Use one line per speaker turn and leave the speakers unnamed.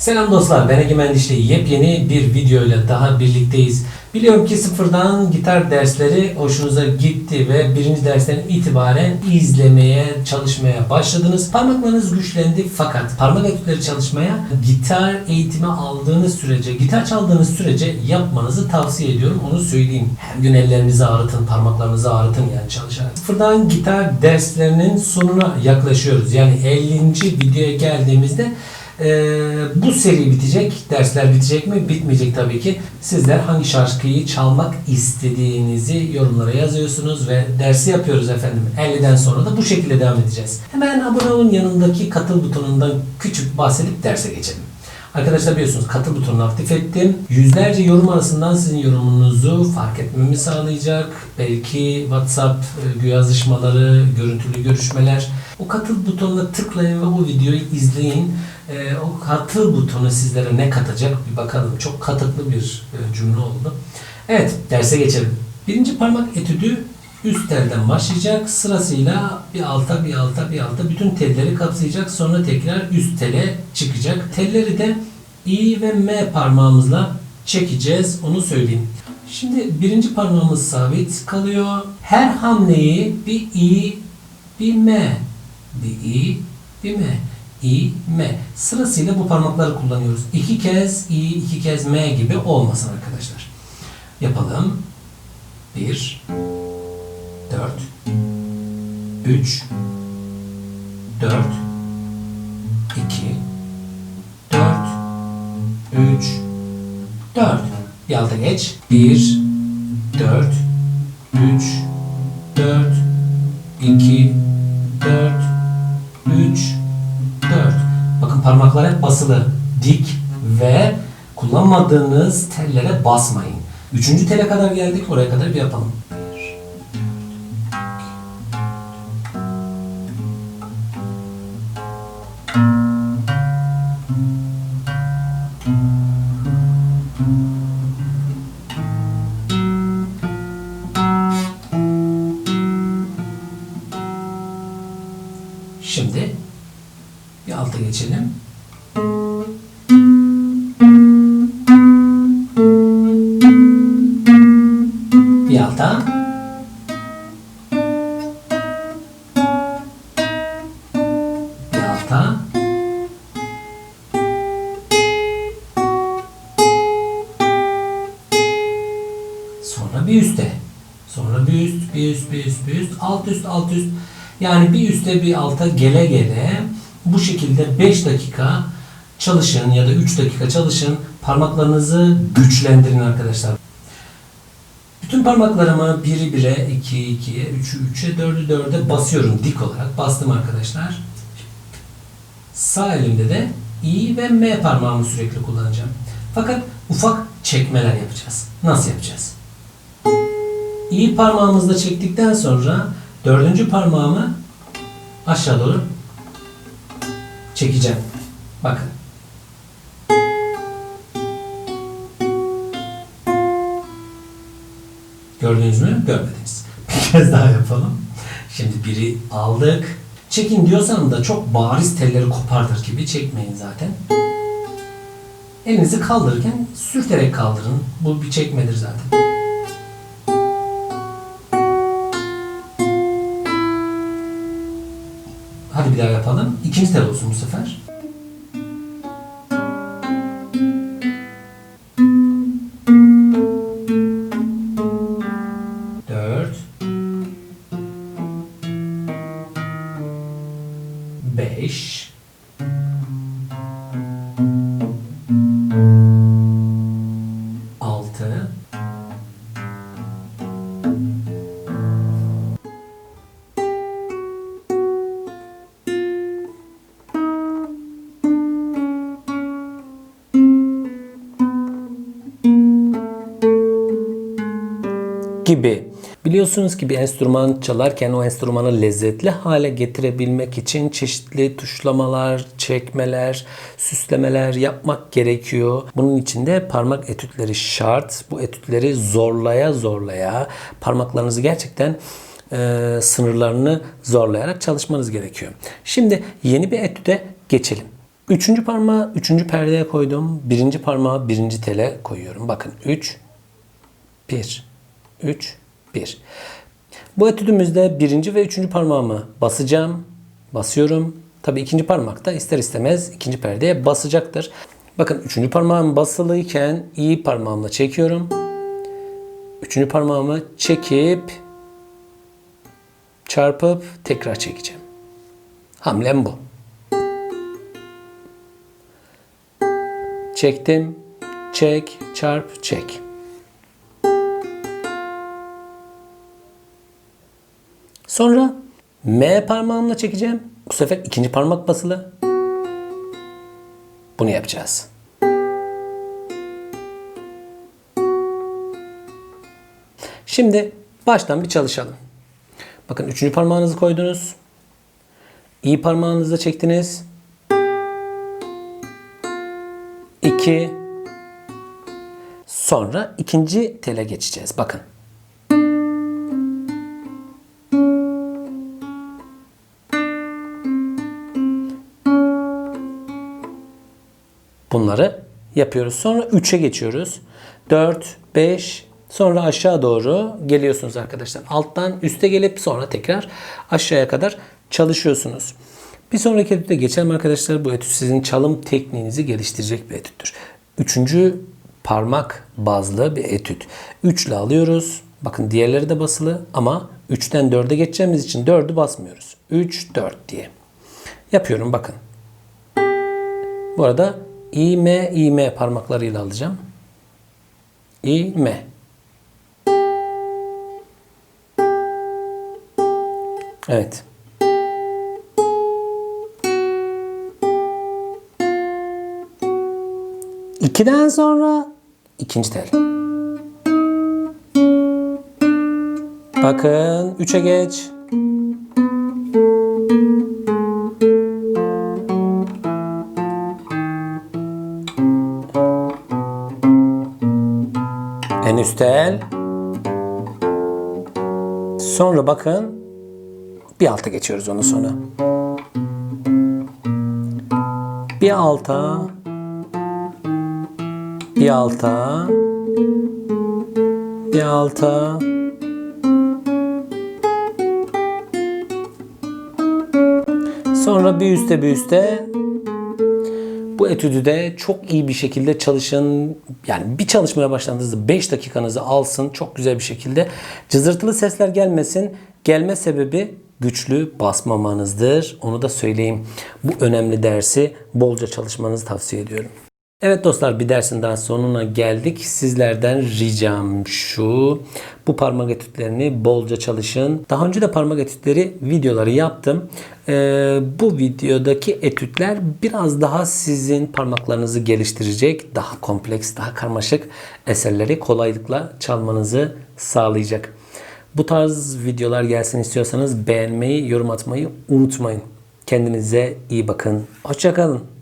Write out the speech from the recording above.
Selam dostlar, ben Egemen Dişli. Yepyeni bir videoyla daha birlikteyiz. Biliyorum ki sıfırdan gitar dersleri hoşunuza gitti ve birinci dersten itibaren izlemeye, çalışmaya başladınız. Parmaklarınız güçlendi fakat parmak etütleri çalışmaya gitar eğitimi aldığınız sürece, gitar çaldığınız sürece yapmanızı tavsiye ediyorum. Onu söyleyeyim. Her gün ellerinizi ağrıtın, parmaklarınızı ağrıtın yani çalışarak. Sıfırdan gitar derslerinin sonuna yaklaşıyoruz. Yani 50. videoya geldiğimizde ee, bu seri bitecek. Dersler bitecek mi? Bitmeyecek tabii ki. Sizler hangi şarkıyı çalmak istediğinizi yorumlara yazıyorsunuz ve dersi yapıyoruz efendim. 50'den sonra da bu şekilde devam edeceğiz. Hemen abone olun yanındaki katıl butonundan küçük bahsedip derse geçelim. Arkadaşlar biliyorsunuz katıl butonunu aktif ettim. Yüzlerce yorum arasından sizin yorumunuzu fark etmemi sağlayacak. Belki WhatsApp e, yazışmaları, görüntülü görüşmeler. O katıl butonuna tıklayın ve o videoyu izleyin. E, o katıl butonu sizlere ne katacak bir bakalım. Çok katıklı bir e, cümle oldu. Evet derse geçelim. Birinci parmak etüdü üst telden başlayacak. Sırasıyla bir alta bir alta bir alta bütün telleri kapsayacak. Sonra tekrar üst tele çıkacak. Telleri de i ve m parmağımızla çekeceğiz. Onu söyleyeyim. Şimdi birinci parmağımız sabit kalıyor. Her hamleyi bir i bir m bir i bir m i m sırasıyla bu parmakları kullanıyoruz. İki kez i iki kez m gibi olmasın arkadaşlar. Yapalım. Bir, 4 3 4 2 4 3 4 Bir geç. 1 4 3 4 2 4 3 4 Bakın parmaklar hep basılı. Dik ve kullanmadığınız tellere basmayın. Üçüncü tele kadar geldik. Oraya kadar bir yapalım. Şimdi bir alta geçelim. Bir alta. Alta. Sonra bir üste. Sonra bir üst, bir üst, bir üst, bir üst, alt üst, alt üst. Yani bir üste bir alta gele gele bu şekilde 5 dakika çalışın ya da 3 dakika çalışın. Parmaklarınızı güçlendirin arkadaşlar. Bütün parmaklarımı biri bire, iki ikiye, üçü üçe, dördü dörde basıyorum dik olarak. Bastım arkadaşlar. Sağ elimde de i ve m parmağımı sürekli kullanacağım. Fakat ufak çekmeler yapacağız. Nasıl yapacağız? İ parmağımızla çektikten sonra dördüncü parmağımı aşağı doğru çekeceğim. Bakın. Gördünüz mü? Görmediniz. Bir kez daha yapalım. Şimdi biri aldık. Çekin diyorsam da çok bariz telleri kopardır gibi çekmeyin zaten. Elinizi kaldırırken sürterek kaldırın. Bu bir çekmedir zaten. Hadi bir daha yapalım. İkinci tel olsun bu sefer. Gibi. Biliyorsunuz ki bir enstrüman çalarken o enstrümanı lezzetli hale getirebilmek için çeşitli tuşlamalar, çekmeler, süslemeler yapmak gerekiyor. Bunun için de parmak etütleri şart. Bu etütleri zorlaya zorlaya parmaklarınızı gerçekten e, sınırlarını zorlayarak çalışmanız gerekiyor. Şimdi yeni bir etüde geçelim. Üçüncü parmağı üçüncü perdeye koydum. Birinci parmağı birinci tele koyuyorum. Bakın 3, 1, 3, 1. Bu etüdümüzde birinci ve üçüncü parmağımı basacağım. Basıyorum. Tabii ikinci parmak da ister istemez ikinci perdeye basacaktır. Bakın üçüncü parmağım basılıyken iyi parmağımla çekiyorum. Üçüncü parmağımı çekip çarpıp tekrar çekeceğim. Hamlem bu. Çektim, çek, çarp, çek. Sonra M parmağımla çekeceğim. Bu sefer ikinci parmak basılı. Bunu yapacağız. Şimdi baştan bir çalışalım. Bakın üçüncü parmağınızı koydunuz. İyi parmağınızla çektiniz. 2 Sonra ikinci tele geçeceğiz. Bakın. Bunları yapıyoruz. Sonra 3'e geçiyoruz. 4, 5, sonra aşağı doğru geliyorsunuz arkadaşlar. Alttan üste gelip sonra tekrar aşağıya kadar çalışıyorsunuz. Bir sonraki etütte geçelim arkadaşlar. Bu etüt sizin çalım tekniğinizi geliştirecek bir etüttür. Üçüncü parmak bazlı bir etüt. 3 ile alıyoruz. Bakın diğerleri de basılı ama 3'ten 4'e geçeceğimiz için 4'ü basmıyoruz. 3, 4 diye. Yapıyorum bakın. Bu arada İme, ime parmaklarıyla alacağım. İme. Evet. İkiden sonra ikinci tel. Bakın üçe geç. En üst tel. Sonra bakın bir alta geçiyoruz onu sonra. Bir alta. Bir alta. Bir alta. Sonra bir üste bir üste etüdü de çok iyi bir şekilde çalışın. Yani bir çalışmaya başladığınızda 5 dakikanızı alsın çok güzel bir şekilde. Cızırtılı sesler gelmesin. Gelme sebebi güçlü basmamanızdır. Onu da söyleyeyim. Bu önemli dersi bolca çalışmanızı tavsiye ediyorum. Evet dostlar bir dersin daha sonuna geldik. Sizlerden ricam şu. Bu parmak etütlerini bolca çalışın. Daha önce de parmak etütleri videoları yaptım. Ee, bu videodaki etütler biraz daha sizin parmaklarınızı geliştirecek. Daha kompleks, daha karmaşık eserleri kolaylıkla çalmanızı sağlayacak. Bu tarz videolar gelsin istiyorsanız beğenmeyi, yorum atmayı unutmayın. Kendinize iyi bakın. Hoşçakalın.